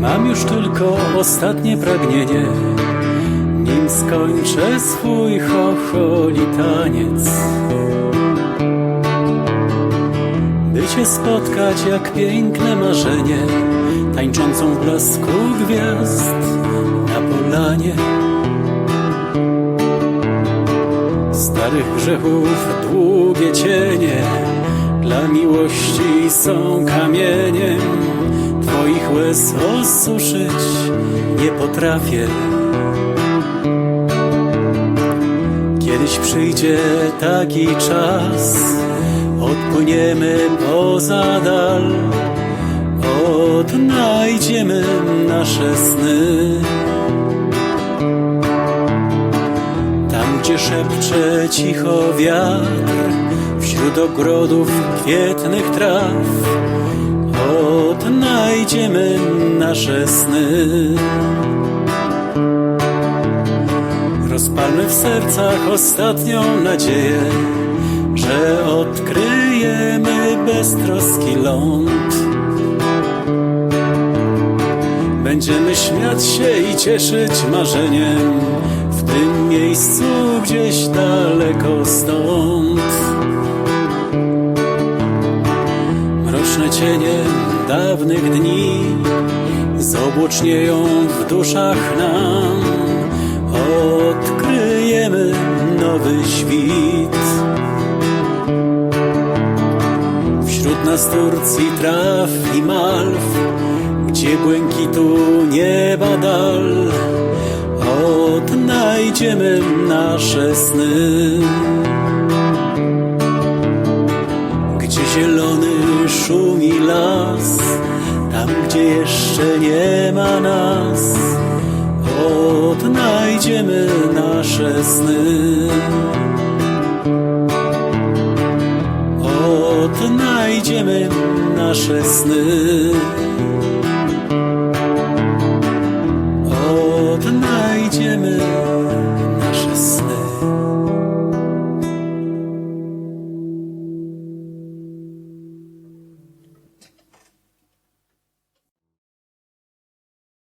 Mam już tylko ostatnie pragnienie, nim skończę swój chocholi taniec. By cię spotkać jak piękne marzenie, tańczącą w blasku gwiazd Starych grzechów długie cienie dla miłości są kamieniem. Twoich łez osuszyć nie potrafię. Kiedyś przyjdzie taki czas, odpłyniemy poza dal, odnajdziemy nasze sny. Gdzie szepcze cicho wiatr, wśród ogrodów kwietnych traw, odnajdziemy nasze sny. Rozpalmy w sercach ostatnią nadzieję, że odkryjemy beztroski ląd. Będziemy śmiać się i cieszyć marzeniem tym miejscu gdzieś daleko stąd. Mroczne cienie dawnych dni zobłocznieją w duszach nam. Odkryjemy nowy świt. Wśród nas Turcji traw i malw, gdzie błękitu nieba dal, odnajdziemy nasze sny. Gdzie zielony szumi las, tam gdzie jeszcze nie ma nas, odnajdziemy nasze sny. Odnajdziemy nasze sny. Odnajdziemy